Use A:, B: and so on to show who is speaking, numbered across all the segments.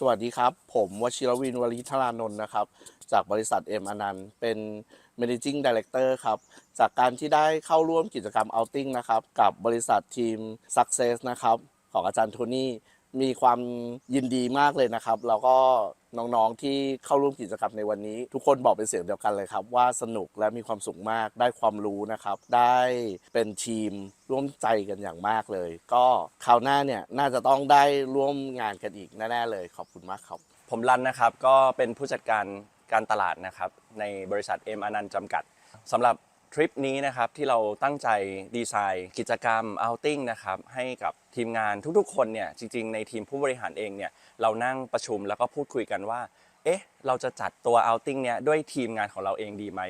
A: สวัสดีครับ ผมวชิรวินวริธารานนท์นะครับ จากบริษัทเอ็มอนันต์เป็น managing director ครับ จากการที่ได้เข้าร่วมกิจกรรม outing นะครับ กับบริษัททีม success นะครับ ของอาจารย์โทนี่ มีความยินดีมากเลยนะครับ แล้วก็น้องๆที่เข้าร่วมกิจกรรมในวันนี้ ทุกคนบอกเป็นเสียงเดียวกันเลยครับ ว่าสนุกและมีความสุขมากได้ความรู้นะครับ ได้เป็นทีมร่วมใจกันอย่างมากเลย ก็คราวหน้าเนี่ยน่าจะต้องได้ร่วมงานกันอีกแน่ๆเลยขอบคุณมากครับ
B: ผมรันนะครับก็เป็นผู้จัดการการตลาดนะครับในบริษัทเอ็มอนันต์จำกัดสำหรับ ทริปนี้นะครับที่เราตั้งใจดีไซน์ กิจกรรม outing นะครับให้กับทีมงานทุกๆ คนเนี่ยจริงๆ ในทีมผู้บริหารเองเนี่ยเรานั่งประชุมแล้วก็พูดคุยกันว่า เอ๊ะ เราจะจัดตัว outing เนี่ยด้วยทีมงานของเราเองดีไหม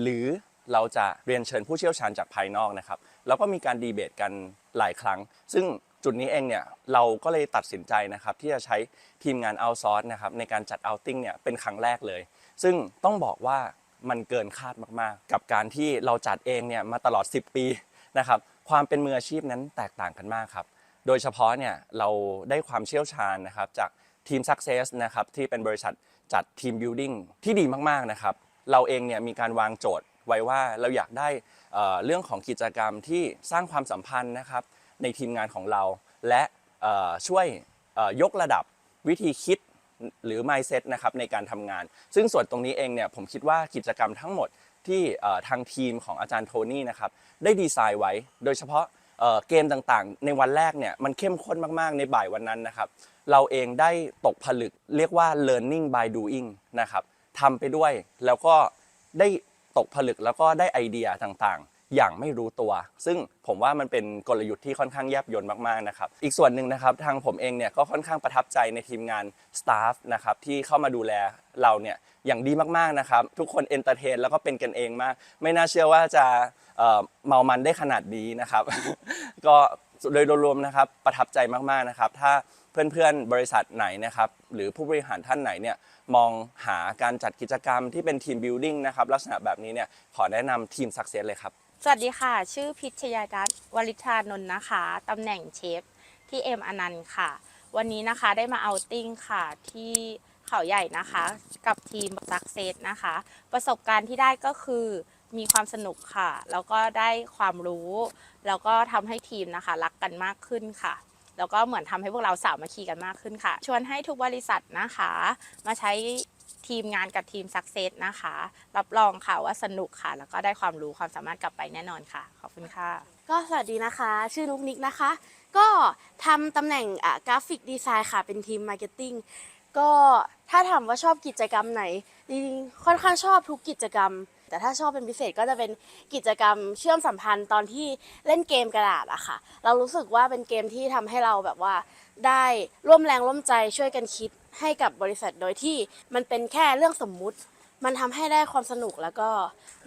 B: หรือเราจะเรียนเชิญผู้เชี่ยวชาญจากภายนอกนะครับแล้วก็มีการดีเบตกันหลายครั้ง ซึ่งจุดนี้เองเนี่ยเราก็เลยตัดสินใจนะครับที่จะใช้ทีมงานเอาซอร์สนะครับในการจัด outing เนี่ยเป็นครั้งแรกเลย ซึ่งต้องบอกว่า มันเกินคาดมากๆ กับการที่เราจัดเองเนี่ยมาตลอด 10 ปีนะครับความเป็นมืออาชีพนั้นแตกต่างกันมากครับ โดยเฉพาะเนี่ยเราได้ความเชี่ยวชาญนะครับจากทีม Success นะครับที่เป็นบริษัทจัดทีม Building ที่ดีมากๆนะครับเราเองเนี่ยมีการวางโจทย์ไว้ว่าเราอยากได้เรื่องของกิจกรรมที่สร้างความสัมพันธ์นะครับในทีมงานของเรา และช่วยยกระดับวิธีคิด หรือ mindset นะครับในการทำงาน ซึ่งส่วนตรงนี้เองเนี่ยผมคิดว่ากิจกรรมทั้งหมดที่ทางทีมของอาจารย์โทนี่นะครับได้ดีไซน์ไว้ โดยเฉพาะเอ่อเกมต่างๆ ในวันแรกเนี่ยมันเข้มข้นมากๆ ในบ่ายวันนั้นนะครับ เราเองได้ตกผลึกเรียกว่า learning by doing นะครับทำไปด้วยแล้วก็ได้ตกผลึกแล้วก็ได้ไอเดียต่างๆ อย่างไม่รู้ตัว ซึ่งผมว่ามันเป็นกลยุทธ์ที่ค่อนข้างแยบยลมากๆนะครับอีกส่วนหนึ่งนะครับทางผมเองเนี่ยก็ค่อนข้างประทับใจในทีมงานสตาฟนะครับที่เข้ามาดูแลเราเนี่ยอย่างดีมากๆนะครับทุกคนเอนเตอร์เทนแล้วก็เป็นกันเองมาก ไม่น่าเชื่อว่าจะเมามันได้ขนาดนี้นะครับก็โดยรวมๆนะครับประทับใจมากๆนะครับ ถ้าเพื่อนๆ บริษัทไหนนะครับ หรือผู้บริหารท่านไหนเนี่ยมองหาการจัดกิจกรรมที่เป็นทีมบิ l ดิ้งนะครับลักษณะแบบนี้เนี่ยขอแนะนำทีม Success เลยครับ
C: สวัสดีค่ะ ชื่อพิชยาดัตวริธานนท์นะคะตำแหน่งเชฟที่เอ็มอนันต์ค่ะ วันนี้นะคะได้มาเอาติ้งค่ะที่เขาใหญ่นะคะ กับทีมซักเซสนะคะ ประสบการณ์ที่ได้ก็คือมีความสนุกค่ะ แล้วก็ได้ความรู้ แล้วก็ทำให้ทีมนะคะ รักกันมากขึ้นค่ะ แล้วก็เหมือนทำให้พวกเราสามัคคีกันมากขึ้นค่ะ ชวนให้ทุกบริษัทนะคะ มาใช้ ทีมงานกับทีมซักเซสนะคะ รับรองค่ะว่าสนุกค่ะ แล้วก็ได้ความรู้ความสามารถกลับไปแน่นอนค่ะ ขอบคุณค่ะ
D: ก็สวัสดีนะคะ ชื่อนุกนิกนะคะ ก็ทำตำแหน่งกราฟิกดีไซน์ค่ะ เป็นทีมมาร์เก็ตติ้งก็ถ้าถามว่าชอบกิจกรรมไหนจริงๆค่อนข้างชอบทุกกิจกรรม แต่ถ้าชอบเป็นพิเศษก็จะเป็นกิจกรรมเชื่อมสัมพันธ์ตอนที่เล่นเกมกระดาษอะค่ะ เรารู้สึกว่าเป็นเกมที่ทำให้เราแบบว่าได้ร่วมแรงร่วมใจช่วยกันคิดให้กับบริษัทโดยที่มันเป็นแค่เรื่องสมมุติ มันทำให้ได้ความสนุกแล้วก็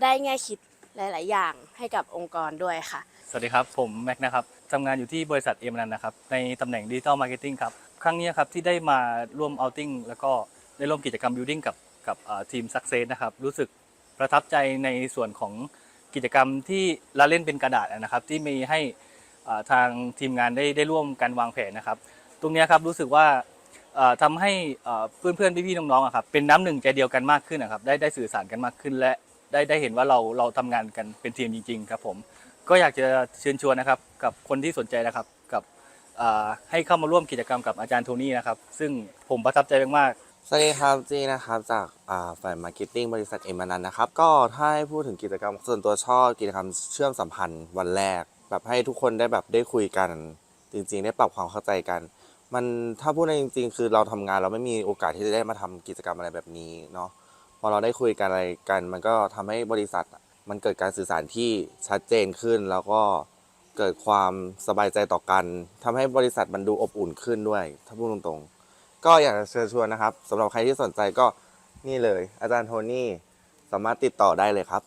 D: ได้แง่คิดหลาย ๆ อย่างให้กับองค์กรด้วยค่ะ
E: สวัสดีครับ ผมแม็กนะครับทำงานอยู่ที่บริษัทเอ็มนันนะครับ ในตำแหน่งดิจิทัลมาร์เก็ตติ้งครับ ครั้งนี้ครับที่ได้มาร่วมเอาติ้งแล้วก็ได้ร่วมกิจกรรมบิวดิ้งกับกับทีมซักเซสนะครับ รู้สึก ประทับใจในส่วนของกิจกรรมที่ละเล่นเป็นกระดาษนะครับ ที่มีให้ทางทีมงานได้ได้ร่วมกันวางแผนนะครับ ตรงนี้ครับรู้สึกว่าเอ่อทำให้เอ่อเพื่อนๆพี่ๆน้องๆครับเป็นน้ำหนึ่งใจเดียวกันมากขึ้นนะครับได้ได้สื่อสารกันมากขึ้น และได้ได้เห็นว่าเราเราทำงานกันเป็นทีมจริง ๆ ครับผมก็อยากจะเชิญชวนนะครับกับคนที่สนใจนะครับกับให้เข้ามาร่วมกิจกรรมกับอาจารย์โทนี่นะครับซึ่งผมประทับใจมากๆ
F: สวัสดีครับจีนะครับจากฝ่ายมาร์เก็ตติ้งบริษัทเอ็มนันนะครับ ก็ถ้าให้พูดถึงกิจกรรมส่วนตัวชอบกิจกรรมเชื่อมสัมพันธ์วันแรก แบบให้ทุกคนได้แบบได้คุยกัน จริง ๆ ได้ปรับความเข้าใจกัน มันถ้าพูดในจริง ๆ คือเราทำงานเราไม่มีโอกาสที่จะได้มาทำกิจกรรมอะไรแบบนี้เนาะพอเราได้คุยกันอะไรกัน มันก็ทำให้บริษัทมันเกิดการสื่อสารที่ชัดเจนขึ้น แล้วก็เกิดความสบายใจต่อกันทำให้บริษัทมันดูอบอุ่นขึ้นด้วย ถ้าพูดตรงๆ ก็อยากจะเชิญชวนนะครับสำหรับใครที่สนใจก็นี่เลย อาจารย์โทนี่สามารถติดต่อได้เลยครับ